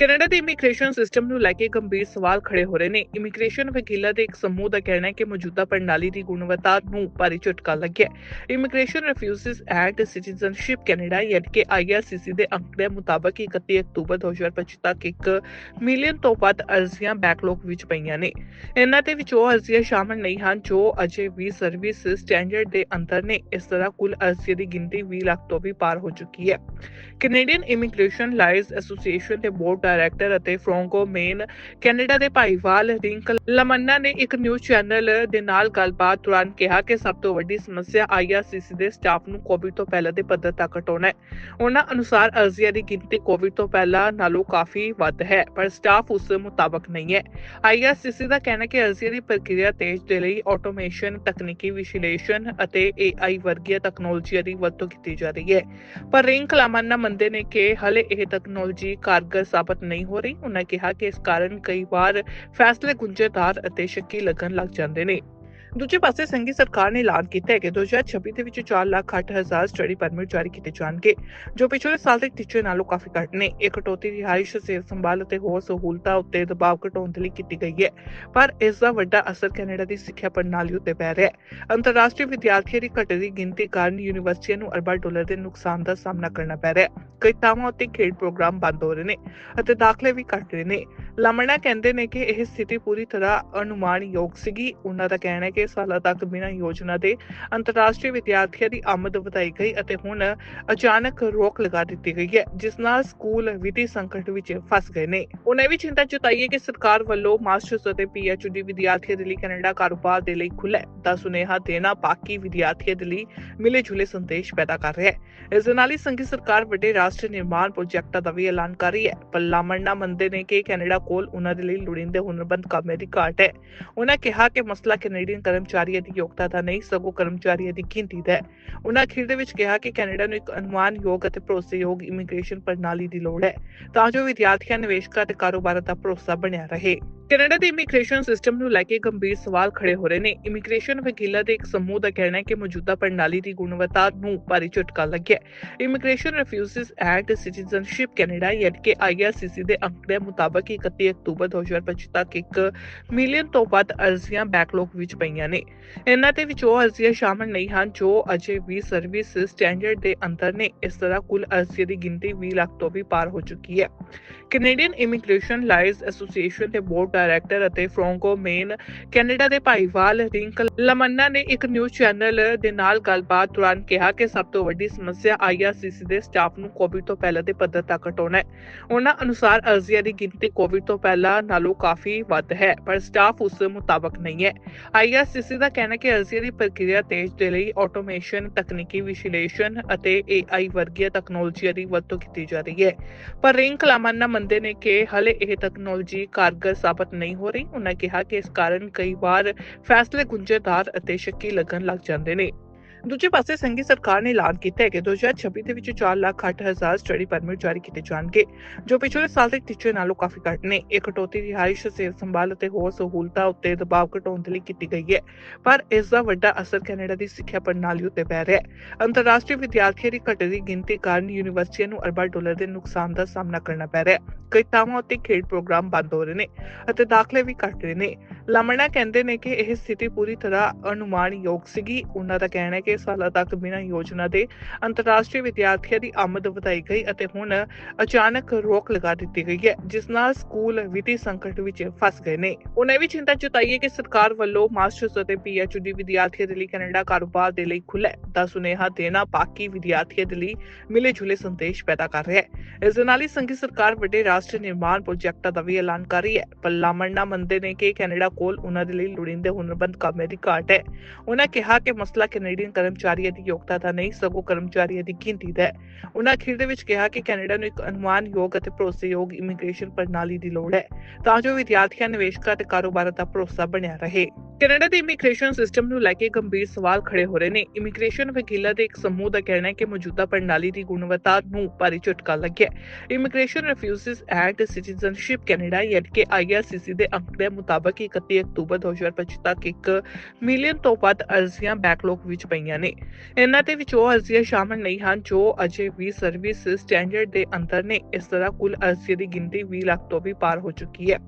Canada ਦੇ immigration system ਨੂੰ ਲੈ ਕੇ ਗੰਭੀਰ ਸਵਾਲ ਖੜੇ ਹੋ ਰਹੇ ਨੇ। ਇਮੀਗ੍ਰੇਸ਼ਨ ਵਕੀਲਾਂ ਦੇ ਇੱਕ ਸਮੂਹ ਦਾ ਕਹਿਣਾ ਹੈ ਕਿ ਮੌਜੂਦਾ ਪ੍ਰਣਾਲੀ ਦੀ ਗੁਣਵੱਤਾ ਨੂੰ ਭਾਰੀ ਝਟਕਾ ਲੱਗਿਆ ਹੈ। Immigration refugees and citizenship Canada ਯਾਨੀ ਕਿ ਆਈਆਰਸੀਸੀ ਦੇ ਅੰਕੜਿਆਂ ਮੁਤਾਬਕ 31 ਅਕਤੂਬਰ 2025 ਤੱਕ 1 ਮਿਲੀਅਨ ਤੋਂ ਵੱਧ ਅਰਜ਼ੀਆਂ ਬੈਕਲੌਗ ਵਿੱਚ ਪਈਆਂ ਨੇ। ਇਹਨਾਂ ਦੇ ਵਿੱਚ ਉਹ ਅਰਜ਼ੀਆਂ ਸ਼ਾਮਲ ਨਹੀਂ ਹਨ ਜੋ ਅਜੇ ਵੀ ਸਰਵਿਸ ਸਟੈਂਡਰਡ ਦੇ ਅੰਦਰ ਨੇ। ਇਸ ਤਰ੍ਹਾਂ ਕੁੱਲ ਅਰਜ਼ੀਆਂ ਦੀ ਗਿਣਤੀ 20 ਲੱਖ ਤੋਂ ਵੀ ਪਾਰ ਹੋ ਚੁੱਕੀ ਹੈ। ਕੈਨੇਡੀਅਨ ਇਮੀਗ੍ਰੇਸ਼ਨ ਲਾਇਰਸ ਐਸੋਸੀਏਸ਼ਨ ਦੇ ਬੋਰਡ ਡਾਇਰੈਕਟਰ ਅਤੇ ਫ੍ਰੋਂਕੋ ਮੇਨ ਕੈਨੇਡਾ ਦੇ ਭਾਈਵਾਲ ਰਿੰਕ ਲਮੰਨਾ ਨੇ ਇੱਕ ਨਿਊਜ਼ ਚੈਨਲ ਦੇ ਨਾਲ ਗੱਲਬਾਤ ਦੌਰਾਨ ਕਿਹਾ ਕਿ ਸਭ ਤੋਂ ਵੱਡੀ ਸਮੱਸਿਆ ਆਈਆਰਸੀਸੀ ਦੇ ਸਟਾਫ ਨੂੰ ਕੋਵਿਡ ਤੋਂ ਪਹਿਲਾਂ ਦੇ ਪੱਧਰ ਤੱਕ ਘਟਾਉਣਾ ਹੈ। ਉਹਨਾਂ ਅਨੁਸਾਰ ਅਰਜ਼ੀਆਂ ਦੀ ਗਿਣਤੀ ਕੋਵਿਡ ਤੋਂ ਪਹਿਲਾਂ ਨਾਲੋਂ ਕਾਫੀ ਵੱਧ ਹੈ, ਪਰ ਸਟਾਫ ਉਸ ਮੁਤਾਬਕ ਨਹੀਂ ਹੈ। ਆਈਆਰਸੀਸੀ ਦਾ ਕਹਿਣਾ ਕਿ ਅਰਜ਼ੀਆਂ ਦੀ ਪ੍ਰਕਿਰਿਆ ਤੇਜ਼ ਦੇ ਲਈ ਆਟੋਮੇਸ਼ਨ ਤਕਨੀਕੀ ਵਿਸ਼ਲੇਸ਼ਣ ਅਤੇ ਏਆਈ ਵਰਗੀਆਂ ਤਕਨਾਲੋਜੀਆਂ ਦੀ ਵਰਤੋਂ ਕੀਤੀ ਜਾ ਰਹੀ ਹੈ। ਪਰ ਰਿੰਕ ਲਾਮਨਾ ਮੰਨਦੇ ਨੇ ਕਿ ਹਲੇ ਇਹ ਤਕਨਾਲੋਜੀ ਕਾਰਗਰ ਸਾਬਤ ਨਹੀਂ ਹੋ ਰਹੀ। ਉਹਨਾਂ ਕਿਹਾ ਕਿ ਇਸ ਕਾਰਨ ਕਈ ਵਾਰ ਫੈਸਲੇ ਗੁੰਝਲਦਾਰ ਅਤੇ ਸ਼ੱਕੀ ਲੱਗਣ ਲੱਗ ਜਾਂਦੇ ਨੇ। ਦੂਜੇ ਪਾਸੇ ਸੰਘੀ ਸਰਕਾਰ ਨੇ ਐਲਾਨ ਕੀਤਾ ਹੈ ਕਿ 2026 ਦੇ ਵਿੱਚ 4 ਲੱਖ 8 ਹਜ਼ਾਰ ਸਟੱਡੀ ਪਰਮਿਟ ਜਾਰੀ ਕੀਤੇ ਜਾਣਗੇ, ਜੋ ਪਿਛਲੇ ਸਾਲ ਦੇ ਟੀਚੇ ਨਾਲੋਂ ਕਾਫੀ ਘੱਟ ਨੇ। ਇਹ ਕਟੌਤੀ ਰਿਹਾਇਸ਼, ਸਿਹਤ ਸੰਭਾਲ ਅਤੇ ਹੋਰ ਸਹੂਲਤਾਂ ਉੱਤੇ ਦਬਾਅ ਘਟਾਉਣ ਦੇ ਲਈ ਕੀਤੀ ਗਈ ਹੈ, ਪਰ ਇਸ ਦਾ ਵੱਡਾ ਅਸਰ ਕੈਨੇਡਾ ਦੀ ਸਿੱਖਿਆ ਪ੍ਰਣਾਲੀ ਉੱਤੇ ਪੈ ਰਿਹਾ ਹੈ। ਅੰਤਰਰਾਸ਼ਟਰੀ ਵਿਦਿਆਰਥੀਆਂ ਦੀ ਘਟਦੀ ਗਿਣਤੀ ਕਾਰਨ ਯੂਨੀਵਰਸਿਟੀਆਂ ਨੂੰ ਅਰਬਾਂ ਡਾਲਰ ਦੇ ਨੁਕਸਾਨ ਦਾ ਸਾਹਮਣਾ ਕਰਨਾ ਪੈ ਰਿਹਾ ਹੈ। ਕਈ ਥਾਵਾਂ ਉੱਤੇ ਖੇਡ ਪ੍ਰੋਗਰਾਮ ਬੰਦ ਹੋ ਰਹੇ ਨੇ ਅਤੇ ਦਾਖਲੇ ਵੀ ਘਟ ਰਹੇ ਨੇ। ਲਾਮਣਾ ਕਹਿੰਦੇ ਨੇ ਕਿ ਇਹ ਸਥਿਤੀ ਪੂਰੀ ਤਰ੍ਹਾਂ ਅਨੁਮਾਨਯੋਗ ਸੀਗੀ। ਉਹਨਾਂ ਦਾ ਕਹਿਣਾ ਹੈ ਕਿ ਸਾਲਾਂ ਤੱਕ ਬਿਨਾਂ ਯੋਜਨਾ ਦੇ ਅੰਤਰਰਾਸ਼ਟਰੀ ਵਿਦਿਆਰਥੀਆਂ ਦੀ ਆਮਦ ਵਧਾਈ ਗਈ ਅਤੇ ਹੁਣ ਅਚਾਨਕ ਰੋਕ ਲਗਾ ਦਿੱਤੀ ਗਈ ਹੈ, ਜਿਸ ਨਾਲ ਸਕੂਲ ਵਿੱਤੀ ਸੰਕਟ ਵਿੱਚ ਫਸ ਗਏ ਨੇ। ਉਹਨਾਂ ਵੀ ਚਿੰਤਾ ਜਤਾਈ ਹੈ ਕਿ ਸਰਕਾਰ ਵੱਲੋਂ ਮਾਸਟਰਸ ਅਤੇ ਪੀਐਚਡੀ ਵਿਦਿਆਰਥੀਆਂ ਦੇ ਲਈ ਕੈਨੇਡਾ ਕਾਰੋਬਾਰ ਦੇ ਲਈ ਖੁੱਲ੍ਹਾ ਹੈ ਦਾ ਸੁਨੇਹਾ ਦੇਣਾ ਬਾਕੀ ਵਿਦਿਆਰਥੀਆਂ ਦੇ ਲਈ ਮਿਲੇ ਜੁਲੇ ਸੰਦੇਸ਼ ਪੈਦਾ ਕਰ ਰਿਹਾ ਹੈ। ਇਸ ਦੇ ਨਾਲ ਹੀ ਸੰਘੀ ਸਰਕਾਰ ਵੱਡੇ ਰਾਸ਼ਟਰੀ ਨਿਰਮਾਣ ਪ੍ਰੋਜੈਕਟਾਂ ਦਾ ਵੀ ਐਲਾਨ ਕਰ ਰਹੀ ਹੈ। ਪਰ ਲਾਮੰਡਾ ਮੰਨਦੇ ਨੇ ਕਿ ਕੈਨੇਡਾ ਕੋਲ ਉਹਨਾਂ ਦੇ ਲਈ ਲੋੜੀਂਦੇ ਹੁਨਰਬੰਦ ਕਾਮੇ ਦੀ ਘਾਟ ਹੈ। ਉਹਨਾਂ ਕਿਹਾ ਕਿ ਮਸਲਾ ਕੈਨੇਡੀਅਨ ਕਰਮਚਾਰੀਆਂ ਦੀ ਯੋਗਤਾ ਦਾ ਨਹੀਂ, ਸਗੋਂ ਕਰਮਚਾਰੀਆਂ ਦੀ ਗਿਣਤੀ ਦਾ ਹੈ। ਉਹਨਾਂ ਅਖੀਰ ਦੇ ਵਿੱਚ ਕਿਹਾ ਕਿ ਕੈਨੇਡਾ ਨੂੰ ਇੱਕ ਅਨੁਮਾਨਯੋਗ ਅਤੇ ਭਰੋਸੇਯੋਗ ਇਮੀਗ੍ਰੇਸ਼ਨ ਪ੍ਰਣਾਲੀ ਦੀ ਲੋੜ ਹੈ, ਤਾਂ ਜੋ ਵਿਦਿਆਰਥੀਆਂ, ਨਿਵੇਸ਼ਕਾਂ ਅਤੇ ਕਾਰੋਬਾਰਾਂ ਦਾ ਭਰੋਸਾ ਬਣਿਆ ਰਹੇ। ਕੈਨੇਡਾ ਦੇ ਇਮੀਗ੍ਰੇਸ਼ਨ ਸਿਸਟਮ ਨੂੰ ਲੈ ਕੇ ਗੰਭੀਰ ਸਵਾਲ ਖੜੇ ਹੋ ਰਹੇ ਨੇ। ਇਮੀਗ੍ਰੇਸ਼ਨ ਵਕੀਲਾਂ ਦੇ ਇੱਕ ਸਮੂਹ ਦਾ ਕਹਿਣਾ ਹੈ ਕਿ ਮੌਜੂਦਾ ਪ੍ਰਣਾਲੀ ਦੀ ਗੁਣਵੱਤਾ ਨੂੰ ਭਾਰੀ ਝਟਕਾ ਲੱਗਿਆ ਹੈ। Immigration refugees and citizenship Canada ਯਾਨੀ ਆਈਆਰਸੀਸੀ ਦੇ ਅੰਕੜਿਆਂ ਮੁਤਾਬਕ 31 ਅਕਤੂਬਰ 2025 ਤੱਕ 1 ਮਿਲੀਅਨ ਤੋਂ ਵੱਧ ਅਰਜ਼ੀਆਂ ਬੈਕਲੌਗ ਵਿੱਚ ਪਈਆਂ ਨੇ। ਇਹਨਾਂ ਦੇ ਵਿੱਚ ਉਹ ਅਰਜ਼ੀਆਂ ਸ਼ਾਮਲ ਨਹੀਂ ਹਨ ਜੋ ਅਜੇ ਵੀ ਸਰਵਿਸ ਸਟੈਂਡਰਡ ਦੇ ਅੰਦਰ ਨੇ। ਇਸ ਤਰ੍ਹਾਂ ਕੁੱਲ ਅਰਜ਼ੀਆਂ ਦੀ ਗਿਣਤੀ 20 ਲੱਖ ਤੋਂ ਵੀ ਪਾਰ ਹੋ ਚੁੱਕੀ ਹੈ। ਕੈਨੇਡੀਅਨ ਇਮੀਗ੍ਰੇਸ਼ਨ ਲਾਇਰਸ ਐਸੋਸੀਏਸ਼ਨ ਦੇ ਬੋਰਡ ਡਾਇਰੈਕਟਰ ਅਤੇ ਫ੍ਰੋਂਕੋ ਮੇਨ ਕੈਨੇਡਾ ਦੇ ਭਾਈਵਾਲ ਰਿੰਕ ਲਮੰਨਾ ਨੇ ਇੱਕ ਨਿਊਜ਼ ਚੈਨਲ ਦੇ ਨਾਲ ਗੱਲਬਾਤ ਦੌਰਾਨ ਕਿਹਾ ਕਿ ਸਭ ਤੋਂ ਵੱਡੀ ਸਮੱਸਿਆ ਆਈਆਰਸੀਸੀ ਦੇ ਸਟਾਫ ਨੂੰ ਕੋਵਿਡ ਤੋਂ ਪਹਿਲਾਂ ਦੇ ਪੱਧਰ ਤੱਕ ਘਟਾਉਣਾ ਹੈ। ਉਹਨਾਂ ਅਨੁਸਾਰ ਅਰਜ਼ੀਆਂ ਦੀ ਗਿਣਤੀ ਕੋਵਿਡ ਤੋਂ ਪਹਿਲਾਂ ਨਾਲੋਂ ਕਾਫੀ ਵੱਧ ਹੈ, ਪਰ ਸਟਾਫ ਉਸ ਮੁਤਾਬਕ ਨਹੀਂ ਹੈ। ਆਈਆਰਸੀਸੀ ਦਾ ਕਹਿਣਾ ਕਿ ਅਰਜ਼ੀਆਂ ਦੀ ਪ੍ਰਕਿਰਿਆ ਤੇਜ਼ ਦੇ ਲਈ ਆਟੋਮੇਸ਼ਨ ਤਕਨੀਕੀ ਵਿਸ਼ਲੇਸ਼ਣ ਅਤੇ ਏਆਈ ਵਰਗੀਆਂ ਤਕਨਾਲੋਜੀਆਂ ਦੀ ਵਰਤੋਂ ਕੀਤੀ ਜਾ ਰਹੀ ਹੈ। ਪਰ ਰਿੰਕ ਲਾਮਨਾ ਮੰਨਦੇ ਨੇ ਕਿ ਹਲੇ ਇਹ ਤਕਨਾਲੋਜੀ ਕਾਰਗਰ ਸਾਬਤ ਨਹੀਂ ਹੋ ਰਹੀ ਉਹਨਾਂ ਕਿਹਾ ਕਿ ਇਸ ਕਾਰਨ ਕਈ ਵਾਰ ਫੈਸਲੇ ਗੁੰਝਲਦਾਰ ਅਤੇ ਸ਼ੱਕੀ ਲੱਗਣ ਲੱਗ ਜਾਂਦੇ ਨੇ। ਦੂਜੇ ਪਾਸੇ ਸੰਘੀ ਸਰਕਾਰ ਨੇ ਐਲਾਨ ਕੀਤਾ ਹੈ ਕਿ 2026 ਦੇ ਵਿੱਚ 4 ਲੱਖ 8 ਹਜ਼ਾਰ ਸਟੱਡੀ ਪਰਮਿਟ ਜਾਰੀ ਕੀਤੇ ਜਾਣਗੇ, ਜੋ ਪਿਛਲੇ ਸਾਲ ਦੇ ਟੀਚੇ ਨਾਲੋਂ ਕਾਫੀ ਘੱਟ ਨੇ। ਇਹ ਕਟੌਤੀ ਰਿਹਾਇਸ਼, ਸਿਹਤ ਸੰਭਾਲ ਅਤੇ ਹੋਰ ਸਹੂਲਤਾਂ ਉੱਤੇ ਦਬਾਅ ਘਟਾਉਣ ਲਈ ਕੀਤੀ ਗਈ ਹੈ, ਪਰ ਇਸ ਦਾ ਵੱਡਾ ਅਸਰ ਕੈਨੇਡਾ ਦੀ ਸਿੱਖਿਆ ਪ੍ਰਣਾਲੀ ਉੱਤੇ ਪੈ ਰਿਹਾ ਹੈ। ਅੰਤਰਰਾਸ਼ਟਰੀ ਵਿਦਿਆਰਥੀਆਂ ਦੀ ਘਟਦੀ ਗਿਣਤੀ ਕਾਰਨ ਯੂਨੀਵਰਸਿਟੀਆਂ ਨੂੰ ਅਰਬਾਂ ਡਾਲਰ ਦੇ ਨੁਕਸਾਨ ਦਾ ਸਾਹਮਣਾ ਕਰਨਾ ਪੈ ਰਿਹਾ ਹੈ। ਕਈ ਥਾਵਾਂ ਉੱਤੇ ਖੇਡ ਪ੍ਰੋਗਰਾਮ ਬੰਦ ਹੋ ਰਹੇ ਨੇ ਅਤੇ ਦਾਖਲੇ ਵੀ ਘਟ ਰਹੇ ਨੇ। ਲਾਮਣਾ ਕਹਿੰਦੇ ਨੇ ਕਿ ਇਹ ਸਥਿਤੀ ਪੂਰੀ ਤਰ੍ਹਾਂ ਅਨੁਮਾਨਯੋਗ ਸੀਗੀ। ਉਹਨਾਂ ਦਾ ਕਹਿਣਾ ਹੈ ਕਿ ਸਾਲਾਂ ਤੱਕ ਬਿਨਾਂ ਯੋਜਨਾ ਦੇ ਅੰਤਰਰਾਸ਼ਟਰੀ ਵਿਦਿਆਰਥੀਆਂ ਦੀ ਆਮਦ ਵਧਾਈ ਗਈ ਅਤੇ ਹੁਣ ਅਚਾਨਕ ਰੋਕ ਲਗਾ ਦਿੱਤੀ ਗਈ ਹੈ, ਜਿਸ ਨਾਲ ਸਕੂਲ ਵਿੱਤੀ ਸੰਕਟ ਵਿੱਚ ਫਸ ਗਏ ਨੇ। ਉਹਨਾਂ ਵੀ ਚਿੰਤਾ ਜਤਾਈ ਹੈ ਕਿ ਸਰਕਾਰ ਵੱਲੋਂ ਮਾਸਟਰਸ ਅਤੇ ਪੀਐਚਡੀ ਵਿਦਿਆਰਥੀਆਂ ਦੇ ਲਈ ਕੈਨੇਡਾ ਕਾਰੋਬਾਰ ਦੇ ਲਈ ਖੁੱਲ੍ਹਾ ਹੈ ਦਾ ਸੁਨੇਹਾ ਦੇਣਾ ਬਾਕੀ ਵਿਦਿਆਰਥੀਆਂ ਦੇ ਲਈ ਮਿਲੇ ਜੁਲੇ ਸੰਦੇਸ਼ ਪੈਦਾ ਕਰ ਰਿਹਾ ਹੈ। ਇਸ ਦੇ ਨਾਲ ਹੀ ਸੰਘੀ ਸਰਕਾਰ ਵੱਡੇ ਰਾਸ਼ਟਰੀ ਨਿਰਮਾਣ ਪ੍ਰੋਜੈਕਟਾਂ ਦਾ ਵੀ ਐਲਾਨ ਕਰ ਰਹੀ ਹੈ। ਪਰ ਲਾਮੰਡਾ ਮੰਨਦੇ ਨੇ ਕਿ ਕੈਨੇਡਾ ਕੋਲ ਉਹਨਾਂ ਦੇ ਲਈ ਲੋੜੀਂਦੇ ਹੁਨਰਬੰਦ ਕਾਮੇ ਦੀ ਘਾਟ ਹੈ। ਉਹਨਾਂ ਕਿਹਾ ਕਿ ਮਸਲਾ ਕੈਨੇਡੀਅਨ ਕਰਮਚਾਰੀਆਂ ਦੀ ਯੋਗਤਾ ਦਾ ਨਹੀਂ, ਸਗੋਂ ਕਰਮਚਾਰੀਆਂ ਦੀ ਗਿਣਤੀ ਦਾ ਹੈ। ਉਹਨਾਂ ਅਖੀਰ ਦੇ ਵਿੱਚ ਕਿਹਾ ਕਿ ਕੈਨੇਡਾ ਨੂੰ ਇੱਕ ਅਨੁਮਾਨਯੋਗ ਅਤੇ ਭਰੋਸੇਯੋਗ ਇਮੀਗ੍ਰੇਸ਼ਨ ਪ੍ਰਣਾਲੀ ਦੀ ਲੋੜ ਹੈ, ਤਾਂ ਜੋ ਵਿਦਿਆਰਥੀਆਂ, ਨਿਵੇਸ਼ਕਾਂ ਅਤੇ ਕਾਰੋਬਾਰਾਂ ਦਾ ਭਰੋਸਾ ਬਣਿਆ ਰਹੇ। ਕੈਨੇਡਾ ਦੇ ਇਮੀਗ੍ਰੇਸ਼ਨ ਸਿਸਟਮ ਨੂੰ ਲੈ ਕੇ ਗੰਭੀਰ ਸਵਾਲ ਖੜੇ ਹੋ ਰਹੇ ਨੇ। ਇਮੀਗ੍ਰੇਸ਼ਨ ਵਕੀਲਾਂ ਦੇ ਇੱਕ ਸਮੂਹ ਦਾ ਕਹਿਣਾ ਹੈ ਕਿ ਮੌਜੂਦਾ ਪ੍ਰਣਾਲੀ ਦੀ ਗੁਣਵੱਤਾ ਨੂੰ ਭਾਰੀ ਝਟਕਾ ਲੱਗਿਆ ਹੈ। Immigration refugees and citizenship Canada ਯਾਨੀ ਆਈਆਰਸੀਸੀ ਦੇ ਅੰਕੜਿਆਂ ਮੁਤਾਬਕ 31 ਅਕਤੂਬਰ 2025 ਤੱਕ 1 ਮਿਲੀਅਨ ਤੋਂ ਵੱਧ ਅਰਜ਼ੀਆਂ ਬੈਕਲੌਗ ਵਿੱਚ ਪਈਆਂ ਨੇ। ਇਹਨਾਂ ਦੇ ਵਿੱਚ ਉਹ ਅਰਜ਼ੀਆਂ ਸ਼ਾਮਲ ਨਹੀਂ ਹਨ ਜੋ ਅਜੇ ਵੀ ਸਰਵਿਸ ਸਟੈਂਡਰਡ ਦੇ ਅੰਦਰ ਨੇ। ਇਸ ਤਰ੍ਹਾਂ ਕੁੱਲ ਅਰਜ਼ੀਆਂ ਦੀ ਗਿਣਤੀ 20 ਲੱਖ ਤੋਂ ਵੀ ਪਾਰ ਹੋ ਚੁੱਕੀ ਹੈ।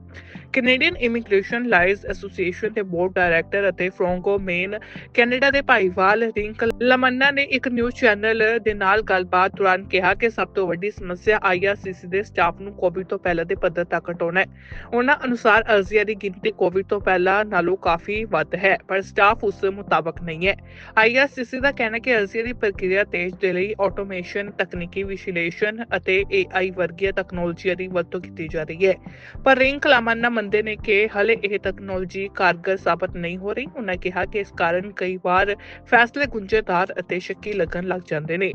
ਕੈਨੇਡੀਅਨ ਇਮੀਗ੍ਰੇਸ਼ਨ ਲਾਇਰਸ ਐਸੋਸੀਏਸ਼ਨ ਦੇ ਬੋਰਡ ਡਾਇਰੈਕਟਰ ਅਤੇ ਫ੍ਰੋਂਗੋ ਮੇਨ ਕੈਨੇਡਾ ਦੇ ਭਾਈਵਾਲ ਰਿੰਕ ਲਮੰਨਾ ਨੇ ਇੱਕ ਨਿਊਜ਼ ਚੈਨਲ ਦੇ ਨਾਲ ਗੱਲਬਾਤ ਦੌਰਾਨ ਕਿਹਾ ਕਿ ਸਭ ਤੋਂ ਵੱਡੀ ਸਮੱਸਿਆ ਆਈਆਰਸੀਸੀ ਦੇ ਸਟਾਫ ਨੂੰ ਕੋਵਿਡ ਤੋਂ ਪਹਿਲਾਂ ਦੇ ਪੱਧਰ ਤੱਕ ਘਟਾਉਣਾ ਹੈ। ਉਹਨਾਂ ਅਨੁਸਾਰ ਅਰਜ਼ੀਆਂ ਦੀ ਗਿਣਤੀ ਕੋਵਿਡ ਤੋਂ ਪਹਿਲਾਂ ਨਾਲੋਂ ਕਾਫੀ ਵੱਧ ਹੈ, ਪਰ ਸਟਾਫ ਉਸ ਮੁਤਾਬਕ ਨਹੀਂ ਹੈ। ਆਈਆਰਸੀਸੀ ਦਾ ਕਹਿਣਾ ਕਿ ਅਰਜ਼ੀਆਂ ਦੀ ਪ੍ਰਕਿਰਿਆ ਤੇਜ਼ ਦੇ ਲਈ ਆਟੋਮੇਸ਼ਨ ਤਕਨੀਕੀ ਵਿਸ਼ਲੇਸ਼ਣ ਅਤੇ ਏਆਈ ਵਰਗੀਆਂ ਤਕਨਾਲੋਜੀਆਂ ਦੀ ਵਰਤੋਂ ਕੀਤੀ ਜਾ ਰਹੀ ਹੈ। ਪਰ ਰਿੰਕ ਲਾਮੰਨਾ ਮੰਨਦੇ ਨੇ ਕਿ ਹਲੇ ਇਹ ਤਕਨਾਲੋਜੀ ਕਾਰਗਰ ਸਾਬਤ ਨਹੀਂ ਹੋ ਰਹੀ। ਉਹਨਾਂ ਕਿਹਾ ਕਿ ਇਸ ਕਾਰਨ ਕਈ ਵਾਰ ਫੈਸਲੇ ਗੁੰਝਲਦਾਰ ਅਤੇ ਸ਼ੱਕੀ ਲੱਗਣ ਲੱਗ ਜਾਂਦੇ ਨੇ।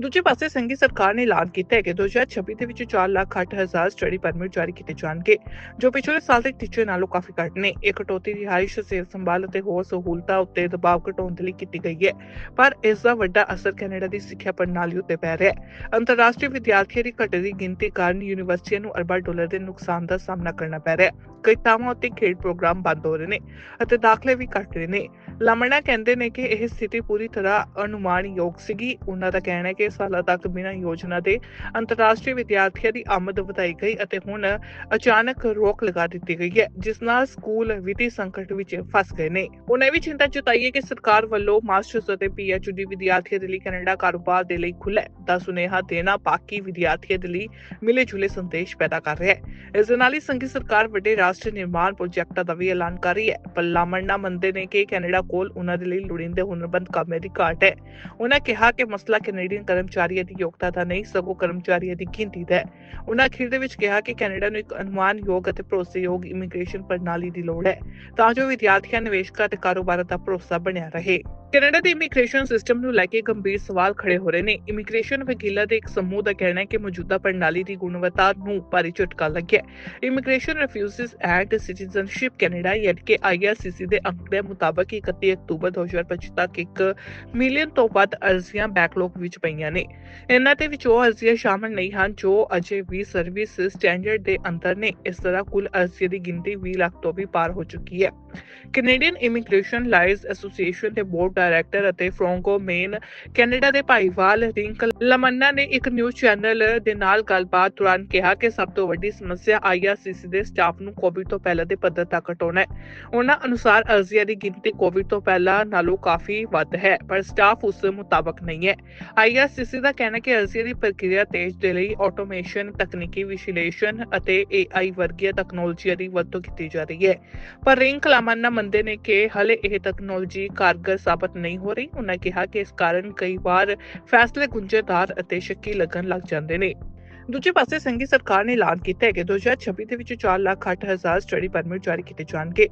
ਦੂਜੇ ਪਾਸੇ ਸੰਘੀ ਸਰਕਾਰ ਨੇ ਐਲਾਨ ਕੀਤਾ ਹੈ ਕਿ 2026 ਦੇ ਵਿੱਚ 4 ਲੱਖ 8 ਹਜ਼ਾਰ ਸਟੱਡੀ ਪਰਮਿਟ ਜਾਰੀ ਕੀਤੇ ਜਾਣਗੇ, ਜੋ ਪਿਛਲੇ ਸਾਲ ਦੇ ਟੀਚੇ ਨਾਲੋਂ ਕਾਫੀ ਘੱਟ ਨੇ। ਇਹ ਕਟੌਤੀ ਰਿਹਾਇਸ਼, ਸਿਹਤ ਸੰਭਾਲ ਅਤੇ ਹੋਰ ਸਹੂਲਤਾਂ ਉੱਤੇ ਦਬਾਅ ਘਟਾਉਣ ਦੇ ਲਈ ਕੀਤੀ ਗਈ ਹੈ, ਪਰ ਇਸ ਦਾ ਵੱਡਾ ਅਸਰ ਕੈਨੇਡਾ ਦੀ ਸਿੱਖਿਆ ਪ੍ਰਣਾਲੀ ਉੱਤੇ ਪੈ ਰਿਹਾ ਹੈ। ਅੰਤਰਰਾਸ਼ਟਰੀ ਵਿਦਿਆਰਥੀਆਂ ਦੀ ਘਟਦੀ ਗਿਣਤੀ ਕਾਰਨ ਯੂਨੀਵਰਸਿਟੀਆਂ ਨੂੰ ਅਰਬਾਂ ਡਾਲਰ ਦੇ ਨੁਕਸਾਨ ਦਾ ਸਾਹਮਣਾ ਕਰਨਾ ਪੈ ਰਿਹਾ ਹੈ। ਕਈ ਥਾਵਾਂ ਖੇਡ ਪ੍ਰੋਗਰਾਮ ਬੰਦ ਹੋ ਰਹੇ ਨੇ ਅਤੇ ਦਾਖਲੇ ਵੀ ਘਟ ਰਹੇ ਨੇ। ਲਾਮਣਾ ਕਹਿੰਦੇ ਨੇ ਕਿ ਇਹ ਸਥਿਤੀ ਪੂਰੀ ਤਰ੍ਹਾਂ ਅਨੁਮਾਨਯੋਗ ਸੀਗੀ। ਉਹਨਾਂ ਦਾ ਕਹਿਣਾ ਹੈ ਕਿ ਸਾਲਾਂ ਤੱਕ ਬਿਨਾਂ ਯੋਜਨਾ ਦੇ ਅੰਤਰਰਾਸ਼ਟਰੀ ਵਿਦਿਆਰਥੀਆਂ ਦੀ ਆਮਦ ਵਧਾਈ ਗਈ ਅਤੇ ਹੁਣ ਅਚਾਨਕ ਰੋਕ ਲਗਾ ਦਿੱਤੀ ਗਈ ਹੈ, ਜਿਸ ਨਾਲ ਸਕੂਲ ਵਿੱਤੀ ਸੰਕਟ ਵਿੱਚ ਫਸ ਗਏ ਨੇ। ਉਹਨਾਂ ਇਹ ਵੀ ਚਿੰਤਾ ਜਤਾਈ ਹੈ ਕਿ ਸਰਕਾਰ ਵੱਲੋਂ ਮਾਸਟਰਸ ਅਤੇ ਪੀਐਚਡੀ ਵਿਦਿਆਰਥੀਆਂ ਦੇ ਲਈ ਕੈਨੇਡਾ ਕਾਰੋਬਾਰ ਦੇ ਲਈ ਖੁੱਲ੍ਹਾ ਹੈ ਦਾ ਸੁਨੇਹਾ ਦੇਣਾ ਬਾਕੀ ਵਿਦਿਆਰਥੀਆਂ ਦੇ ਲਈ ਮਿਲੇ ਜੁਲੇ ਸੰਦੇਸ਼ ਪੈਦਾ ਕਰ ਰਿਹਾ ਹੈ। ਇਸ ਦੇ ਨਾਲ ਹੀ ਸੰਘੀ ਸਰਕਾਰ ਵੱਡੇ ਰਾਸ਼ਟਰੀ ਨਿਰਮਾਣ ਪ੍ਰੋਜੈਕਟਾਂ ਦਾ ਵੀ ਐਲਾਨ ਕਰ ਰਹੀ ਹੈ। ਪਰ ਲਾਮੰਨਾ ਮੰਨਦੇ ਨੇ ਕਿ ਕੈਨੇਡਾ ਕੋਲ ਉਹਨਾਂ ਦੇ ਲਈ ਲੋੜੀਂਦੇ ਹੁਨਰਬੰਦ ਕਾਮੇ ਦੀ ਘਾਟ ਹੈ। ਉਹਨਾਂ ਕਿਹਾ ਕਿ ਮਸਲਾ ਕੈਨੇਡੀਅਨ ਕਰਮਚਾਰੀਆਂ ਦੀ ਯੋਗਤਾ ਦਾ ਨਹੀਂ, ਸਗੋਂ ਕਰਮਚਾਰੀਆਂ ਦੀ ਗਿਣਤੀ ਦਾ ਹੈ। ਉਹਨਾਂ ਅਖੀਰ ਦੇ ਵਿੱਚ ਕਿਹਾ ਕਿ ਕੈਨੇਡਾ ਨੂੰ ਇੱਕ ਅਨੁਮਾਨਯੋਗ ਅਤੇ ਭਰੋਸੇਯੋਗ ਇਮੀਗ੍ਰੇਸ਼ਨ ਪ੍ਰਣਾਲੀ ਦੀ ਲੋੜ ਹੈ, ਤਾਂ ਜੋ ਵਿਦਿਆਰਥੀਆਂ, ਨਿਵੇਸ਼ਕਾਂ ਅਤੇ ਕਾਰੋਬਾਰਾਂ ਦਾ ਭਰੋਸਾ ਬਣਿਆ ਰਹੇ। ਕੈਨੇਡਾ ਦੇ ਇਮੀਗ੍ਰੇਸ਼ਨ ਸਿਸਟਮ ਨੂੰ ਲੈ ਕੇ ਗੰਭੀਰ ਸਵਾਲ ਖੜੇ ਹੋ ਰਹੇ ਨੇ। ਇਮੀਗ੍ਰੇਸ਼ਨ ਵਕੀਲਾਂ ਦੇ ਇੱਕ ਸਮੂਹ ਦਾ ਕਹਿਣਾ ਹੈ ਕਿ ਮੌਜੂਦਾ ਪ੍ਰਣਾਲੀ ਦੀ ਗੁਣਵੱਤਾ ਨੂੰ ਭਾਰੀ ਝਟਕਾ ਲੱਗਿਆ ਹੈ। Immigration refugees and citizenship Canada ਯਾਨੀ ਆਈਆਰਸੀਸੀ ਦੇ ਅੰਕੜਿਆਂ ਮੁਤਾਬਕ 31 ਅਕਤੂਬਰ 2025 ਤੱਕ 1 ਮਿਲੀਅਨ ਤੋਂ ਵੱਧ ਅਰਜ਼ੀਆਂ ਬੈਕਲੌਗ ਵਿੱਚ ਪਈਆਂ ਨੇ। ਇਹਨਾਂ ਦੇ ਵਿੱਚ ਉਹ ਅਰਜ਼ੀਆਂ ਸ਼ਾਮਲ ਨਹੀਂ ਹਨ ਜੋ ਅਜੇ ਵੀ ਸਰਵਿਸ ਸਟੈਂਡਰਡ ਦੇ ਅੰਦਰ ਨੇ। ਇਸ ਤਰ੍ਹਾਂ ਕੁੱਲ ਅਰਜ਼ੀਆਂ ਦੀ ਗਿਣਤੀ 20 ਲੱਖ ਤੋਂ ਵੀ ਪਾਰ ਹੋ ਚੁੱਕੀ ਹੈ। ਕੈਨੇਡੀਅਨ ਇਮੀਗ੍ਰੇਸ਼ਨ ਲਾਇਰਸ ਐਸੋਸੀਏਸ਼ਨ ਦੇ ਬੋਰਡ ਡਾਇਰੈਕਟਰ ਅਤੇ ਫ੍ਰੋਂਗੋ ਮੇਨ ਕੈਨੇਡਾ ਦੇ ਭਾਈਵਾਲ ਰਿੰਕ ਲਮੰਨਾ ਨੇ ਇੱਕ ਨਿਊਜ਼ ਚੈਨਲ ਦੇ ਨਾਲ ਗੱਲਬਾਤ ਦੌਰਾਨ ਕਿਹਾ ਕਿ ਸਭ ਤੋਂ ਵੱਡੀ ਸਮੱਸਿਆ ਆਈਆਰਸੀਸੀ ਦੇ ਸਟਾਫ ਨੂੰ ਕੋਵਿਡ ਤੋਂ ਪਹਿਲਾਂ ਦੇ ਪੱਧਰ ਤੱਕ ਘਟਾਉਣਾ ਹੈ। ਉਹਨਾਂ ਅਨੁਸਾਰ ਅਰਜ਼ੀਆਂ ਦੀ ਗਿਣਤੀ ਕੋਵਿਡ ਤੋਂ ਪਹਿਲਾਂ ਨਾਲੋਂ ਕਾਫੀ ਵੱਧ ਹੈ, ਪਰ ਸਟਾਫ ਉਸ ਮੁਤਾਬਕ ਨਹੀਂ ਹੈ। ਆਈਆਰਸੀਸੀ ਦਾ ਕਹਿਣਾ ਹੈ ਕਿ ਅਰਜ਼ੀਆਂ ਦੀ ਪ੍ਰਕਿਰਿਆ ਤੇਜ਼ ਦੇ ਲਈ ਆਟੋਮੇਸ਼ਨ ਤਕਨੀਕੀ ਵਿਸ਼ਲੇਸ਼ਣ ਅਤੇ ਏਆਈ ਵਰਗੀਆਂ ਤਕਨਾਲੋਜੀਆਂ ਦੀ ਵਰਤੋਂ ਕੀਤੀ ਜਾ ਰਹੀ ਹੈ। ਪਰ ਰਿੰਕ ਲਾਮੰਨਾ ਮੰਨਦੇ ਨੇ ਕਿ ਹਲੇ ਇਹ ਤਕਨਾਲੋਜੀ ਕਾਰਗਰ ਸਾਬਤ ਨਹੀਂ ਹੋ ਰਹੀ। ਉਹਨਾਂ ਕਿਹਾ ਕਿ ਇਸ ਕਾਰਨ ਕਈ ਵਾਰ ਫੈਸਲੇ ਗੁੰਝਲਦਾਰ ਅਤੇ ਸ਼ੱਕੀ ਲੱਗਣ ਲੱਗ ਜਾਂਦੇ ਨੇ। ਦੂਜੇ ਪਾਸੇ ਸੰਘੀ ਸਰਕਾਰ ਨੇ ਐਲਾਨ ਕੀਤਾ ਹੈ ਕਿ 2026 ਦੇ ਵਿੱਚ 4 ਲੱਖ 8 ਹਜ਼ਾਰ ਸਟੱਡੀ ਪਰਮਿਟ ਜਾਰੀ ਕੀਤੇ ਜਾਣਗੇ।